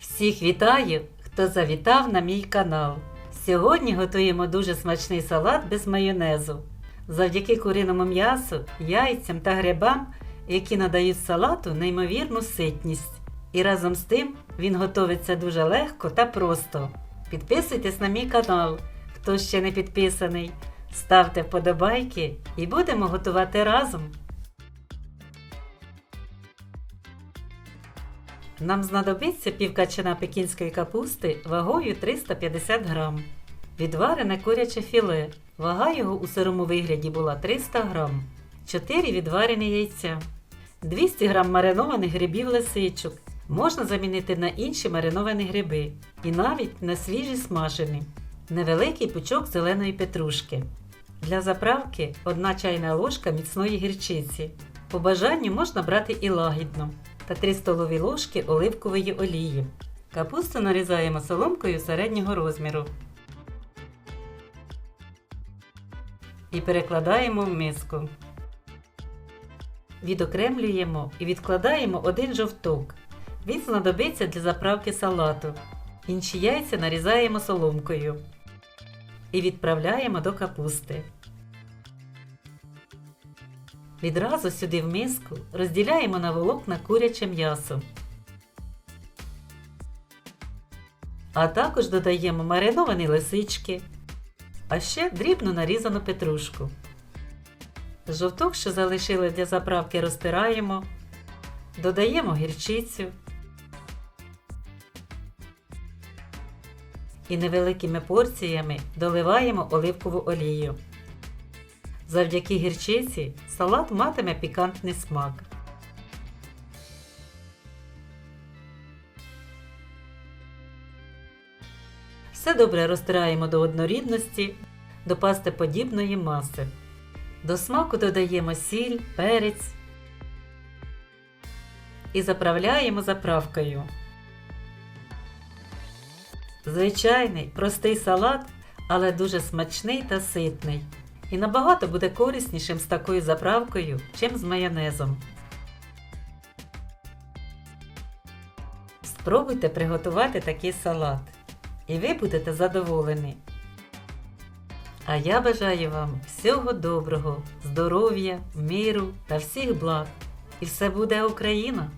Всіх вітаю, хто завітав на мій канал. Сьогодні готуємо дуже смачний салат без майонезу. Завдяки куриному м'ясу, яйцям та грибам, які надають салату неймовірну ситність. І разом з тим він готується дуже легко та просто. Підписуйтесь на мій канал, хто ще не підписаний. Ставте вподобайки і будемо готувати разом. Нам знадобиться пів качана пекінської капусти вагою 350 грам. Відварене куряче філе. Вага його у сирому вигляді була 300 грам. 4 відварені яйця. 200 грам маринованих грибів лисичок. Можна замінити на інші мариновані гриби. І навіть на свіжі смажені. Невеликий пучок зеленої петрушки. Для заправки 1 чайна ложка міцної гірчиці. По бажанню можна брати і лагідну та 3 столові ложки оливкової олії. Капусту нарізаємо соломкою середнього розміру. І перекладаємо в миску. Відокремлюємо і відкладаємо один жовток. Він знадобиться для заправки салату. Інші яйця нарізаємо соломкою і відправляємо до капусти. Відразу сюди в миску розділяємо на волокна куряче м'ясо. А також додаємо мариновані лисички, а ще дрібно нарізану петрушку. Жовток, що залишили для заправки, розтираємо, додаємо гірчицю і невеликими порціями доливаємо оливкову олію. Завдяки гірчиці салат матиме пікантний смак. Все добре розтираємо до однорідності, до пастеподібної маси. До смаку додаємо сіль, перець і заправляємо заправкою. Звичайний простий салат, але дуже смачний та ситний. І набагато буде кориснішим з такою заправкою, чим з майонезом. Спробуйте приготувати такий салат. І ви будете задоволені. А я бажаю вам всього доброго, здоров'я, миру та всіх благ. І все буде Україна!